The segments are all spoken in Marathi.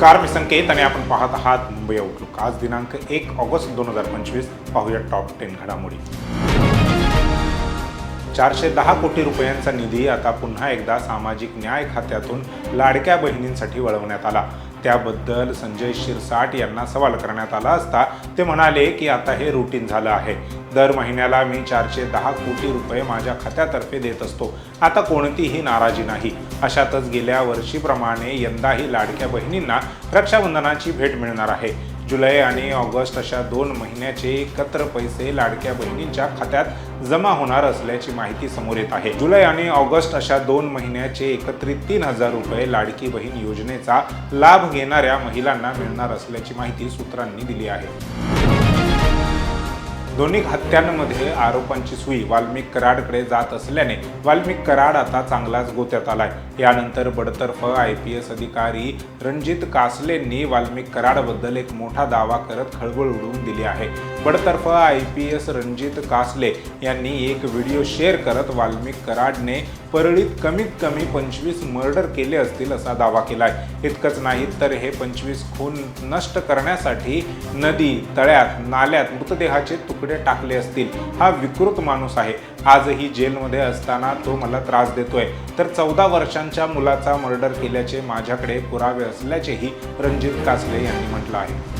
नमस्कार मी संकेत आणि आपण पाहत आहात मुंबई आउटलुक आज दिनांक एक ऑगस्ट दोन हजार पंचवीस. पाहूया टॉप टेन घडामोडी. चारशे दहा कोटी रुपयांचा निधी आता पुन्हा एकदा सामाजिक न्याय खात्यातून लाडक्या बहिणींसाठी वळवण्यात आला. त्याबद्दल संजय शिरसाट यांना सवाल करण्यात आला असता ते म्हणाले की आता हे रुटीन झालं आहे. दर महिन्याला मी चारशे दहा कोटी रुपये माझ्या खात्यातर्फे देत असतो. आता कोणतीही नाराजी नाही. अशातच गेल्या वर्षीप्रमाणे यंदाही लाडक्या बहिणींना रक्षाबंधनाची भेट मिळणार आहे. जुलै आणि ऑगस्ट अशा दोन महिन्याचे एकत्र पैसे लाडक्या बहिणींच्या खात्यात जमा होणार असल्याची माहिती समोर येत आहे. जुलै आणि ऑगस्ट अशा दोन महिन्याचे एकत्रित तीन हजार रुपये लाडकी बहीण योजनेचा लाभ घेणाऱ्या महिलांना मिळणार असल्याची माहिती सूत्रांनी दिली आहे. दोन्ही हत्यांमध्ये आरोपांची सुई वाल्मिक कराडकडे जात असल्याने वाल्मिक कराड आता चांगलाच गोत्यात आलाय. यानंतर बडतर्फ आय पी एस अधिकारी रणजित कासलेंनी वाल्मिक कराडबद्दल एक मोठा दावा करत खळबळ उडवून दिली आहे. बडतर्फ I P S Ranjit Kasle यांनी एक व्हिडिओ शेअर करत वाल्मिक कराडने परळीत कमीत कमी पंचवीस मर्डर केले असतील असा दावा केलाय. इतकंच नाही तर हे पंचवीस खून नष्ट करण्यासाठी नदी तळ्यात नाल्यात मृतदेहाचे तुकडे टाकले असतील. हा विकृत माणूस आहे. आजही जेलमध्ये असताना तो मला त्रास देतोय. तर चौदा वर्षांच्या मुलाचा मर्डर केल्याचे माझ्याकडे पुरावे असल्याचेही रणजित कासले यांनी म्हटलं आहे.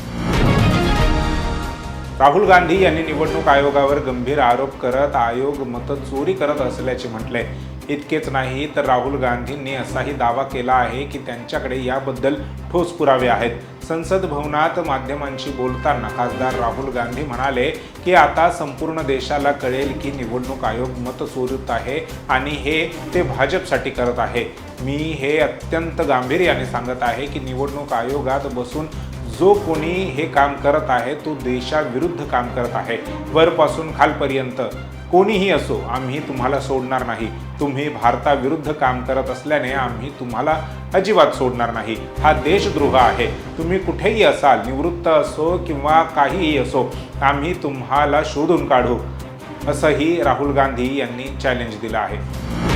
राहुल गांधी यांनी निवडणूक आयोगावर गंभीर आरोप करत आयोग मतं चोरी करत असल्याचे म्हटले. इतकेच नाही तर राहुल गांधींनी असाही दावा केला आहे की त्यांच्याकडे याबद्दल ठोस पुरावे आहेत. संसद भवनात माध्यमांशी बोलताना खासदार राहुल गांधी म्हणाले की आता संपूर्ण देशाला कळेल की निवडणूक आयोग मत चोरत आहे आणि हे ते भाजपसाठी करत आहे. मी हे अत्यंत गांभीर्याने सांगत आहे की निवडणूक आयोगात बसून जो कोणी हे काम करत आहे तो देशाविरुद्ध काम करत आहे वरपासून खालपर्यंत कोणीही असो आम्ही तुम्हाला सोडणार नाही. तुम्ही भारताविरुद्ध काम करत असल्याने आम्ही तुम्हाला अजिबात सोडणार नाही. हा देशद्रोह आहे. तुम्ही कुठेही असाल निवृत्त असो किंवा काहीही असो आम्ही तुम्हाला शोधून काढू असंही राहुल गांधी यांनी चॅलेंज दिलं आहे.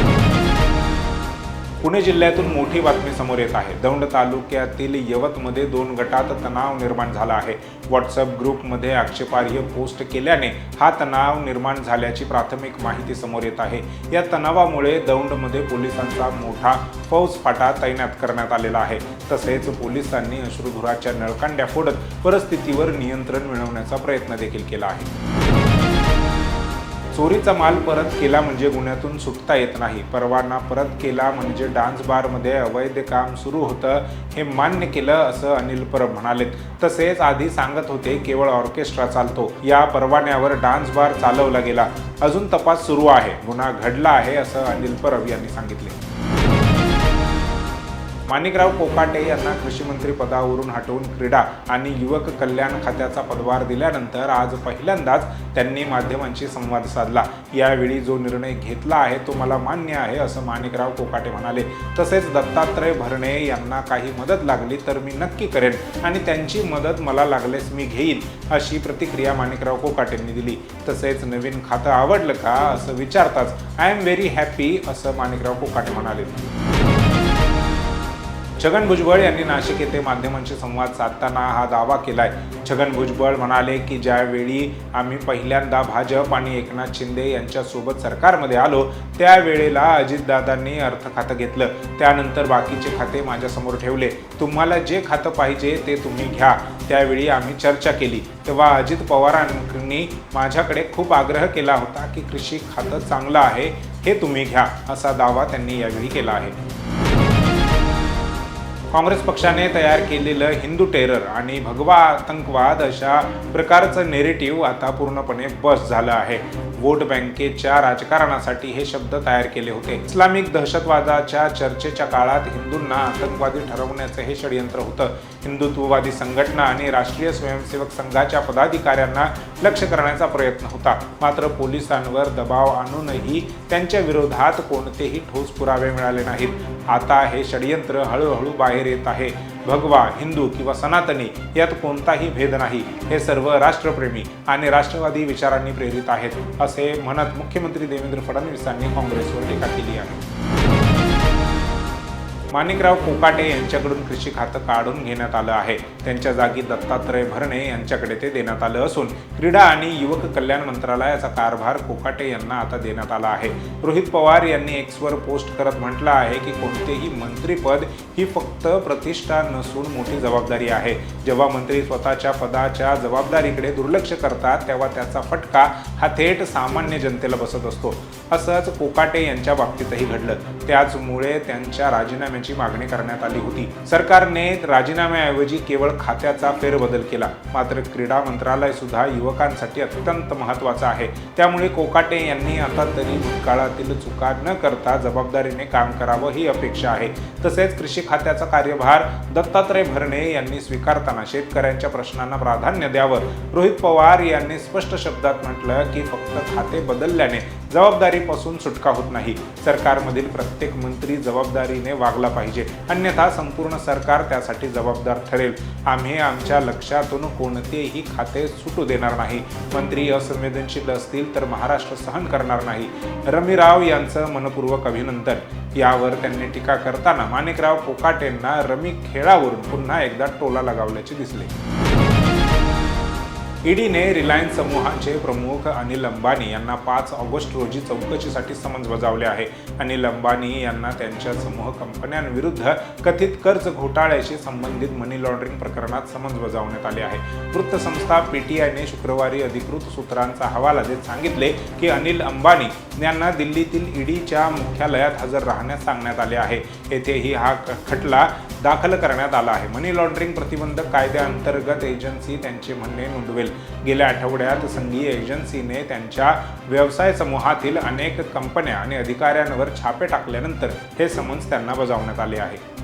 पुणे जिल्ह्यातून मोठी बातमी समोर येत आहे. दौंड तालुक्यातील यवतमध्ये दोन गटात तणाव निर्माण झाला आहे. व्हॉट्सअप ग्रुपमध्ये आक्षेपार्ह पोस्ट केल्याने हा तणाव निर्माण झाल्याची प्राथमिक माहिती समोर येत आहे. या तणावामुळे दौंडमध्ये पोलिसांचा मोठा फौजफाटा तैनात करण्यात आलेला आहे. तसेच पोलिसांनी अश्रुधुराच्या नळकांड्या फोडत परिस्थितीवर नियंत्रण मिळवण्याचा प्रयत्न देखील केला आहे. चोरीचा माल परत केला म्हणजे गुन्ह्यातून सुटता येत नाही. परवाना परत केला म्हणजे डान्स बारमध्ये अवैध काम सुरू होतं हे मान्य केलं असं अनिल परब म्हणाले तसेच आधी सांगत होते केवळ ऑर्केस्ट्रा चालतो. या परवान्यावर डान्स बार चालवला गेला. अजून तपास सुरू आहे. गुन्हा घडला आहे असं अनिल परब यांनी सांगितले. माणिकराव कोकाटे यांना कृषीमंत्री पदावरून हटवून क्रीडा आणि युवक कल्याण खात्याचा पदभार दिल्यानंतर आज पहिल्यांदाच त्यांनी माध्यमांशी संवाद साधला. यावेळी जो निर्णय घेतला आहे तो मला मान्य आहे असं माणिकराव कोकाटे म्हणाले. तसेच दत्तात्रय भरणे यांना काही मदत लागली तर मी नक्की करेन आणि त्यांची मदत मला लागल्यास मी घेईन अशी प्रतिक्रिया माणिकराव कोकाटेंनी दिली. तसेच नवीन खातं आवडलं का असं विचारताच आय एम व्हेरी हॅपी असं माणिकराव कोकाटे म्हणाले. छगन भुजबळ यांनी नाशिक येथे माध्यमांशी संवाद साधताना हा दावा केलाय. छगन भुजबळ म्हणाले की ज्यावेळी आम्ही पहिल्यांदा भाजप आणि एकनाथ शिंदे यांच्यासोबत सरकारमध्ये आलो त्यावेळेला अजितदादांनी अर्थ खातं घेतलं. त्यानंतर बाकीचे खाते माझ्यासमोर ठेवले. तुम्हाला जे खातं पाहिजे ते तुम्ही घ्या. त्यावेळी आम्ही चर्चा केली. तेव्हा अजित पवारांनी माझ्याकडे खूप आग्रह केला होता की कृषी खातं चांगलं आहे हे तुम्ही घ्या असा दावा त्यांनी यावेळी केला आहे. काँग्रेस पक्षाने तयार केलेलं हिंदू टेरर आणि भगवा आतंकवाद अशा प्रकारचं नेरेटिव्ह आता पूर्णपणे बस झालं आहे. वोट बँकेच्या राजकारणासाठी हे शब्द तयार केले होते. इस्लामिक दहशतवादाच्या चर्चेच्या काळात हिंदूंना आतंकवादी ठरवण्याचं हे षडयंत्र होतं. हिंदुत्ववादी संघटना आणि राष्ट्रीय स्वयंसेवक संघाच्या पदाधिकाऱ्यांना लक्ष करण्याचा प्रयत्न होता. मात्र पोलिसांवर दबाव आणूनही त्यांच्या विरोधात कोणतेही ठोस पुरावे मिळाले नाहीत. आता हे षडयंत्र हळूहळू बाहेर येत आहे. भगवा हिंदू किंवा सनातनी यात कोणताही भेद नाही. हे सर्व राष्ट्रप्रेमी आणि राष्ट्रवादी विचारांनी प्रेरित आहेत असे म्हणत मुख्यमंत्री देवेंद्र फडणवीसांनी काँग्रेसवर टीका केली आहे. माणिकराव कोकाटे यांच्याकडून कृषी खातं काढून घेण्यात आलं आहे. त्यांच्या जागी दत्तात्रय भरणे यांच्याकडे ते देण्यात आलं असून क्रीडा आणि युवक कल्याण मंत्रालयाचा कारभार कोकाटे यांना आता देण्यात आला आहे. रोहित पवार यांनी एक्सवर पोस्ट करत म्हटलं आहे की कोणतेही मंत्रीपद ही फक्त प्रतिष्ठा नसून मोठी जबाबदारी आहे. जेव्हा मंत्री स्वतःच्या पदाच्या जबाबदारीकडे दुर्लक्ष करतात तेव्हा त्याचा फटका हा थेट सामान्य जनतेला बसत असतो. असंच कोकाटे यांच्या बाबतीतही घडलं. त्याचमुळे त्यांच्या राजीनाम्याची मागणी करण्यात आली होती. सरकारने राजीनाम्याऐवजी केवळ खात्याचा फेरबदल केला. मात्र क्रीडा मंत्रालय सुद्धा युवकांसाठी अत्यंत महत्वाचं आहे. त्यामुळे कोकाटे यांनी आता तरी भूतकाळातील चुका न करता जबाबदारीने काम करावं ही अपेक्षा आहे. तसेच कृषी खात्याचा कार्यभार दत्तात्रय भरणे यांनी स्वीकारताना शेतकऱ्यांच्या प्रश्नांना प्राधान्य द्यावं. रोहित पवार यांनी स्पष्ट शब्दात म्हटलं की फक्त खाते बदलल्याने जबाबदारीपासून सुटका होत नाही. सरकारमधील प्रत्येक मंत्री जबाबदारीने वागला पाहिजे. अन्यथा संपूर्ण सरकार त्यासाठी जबाबदार ठरेल. आम्ही आमच्या लक्षातून कोणतेही खाते सुटू देणार नाही. मंत्री असंवेदनशील असतील तर महाराष्ट्र सहन करणार नाही. रमीराव यांचं मनपूर्वक अभिनंदन. यावर त्यांनी टीका करताना माणिकराव कोकाटेंना रमी खेळावरून पुन्हा एकदा टोला लगावल्याचे दिसले. ईडीने रिलायन्स समूहाचे प्रमुख अनिल अंबानी यांना पाच ऑगस्ट रोजी चौकशीसाठी समन्स बजावले आहे. अनिल अंबानी यांना त्यांच्या समूह कंपन्यांविरुद्ध कथित कर्ज घोटाळ्याशी संबंधित मनी लॉन्ड्रिंग प्रकरणात समन्स बजावण्यात आले आहे. वृत्तसंस्था पीटीआयने शुक्रवारी अधिकृत सूत्रांचा हवाला देत सांगितले की अनिल अंबानी यांना दिल्लीतील ईडीच्या मुख्यालयात हजर राहण्यास सांगण्यात आले आहे. येथेही हा खटला दाखल करण्यात आला आहे. मनी लॉन्ड्रिंग प्रतिबंधक कायद्याअंतर्गत एजन्सी त्यांचे म्हणणे नोंदवेल. गेल्या आठवड्यात संघीय एजन्सीने त्यांच्या व्यवसाय समूहातील अनेक कंपन्या आणि अधिकाऱ्यांवर छापे टाकल्यानंतर हे समन्स त्यांना बजावण्यात आले आहे.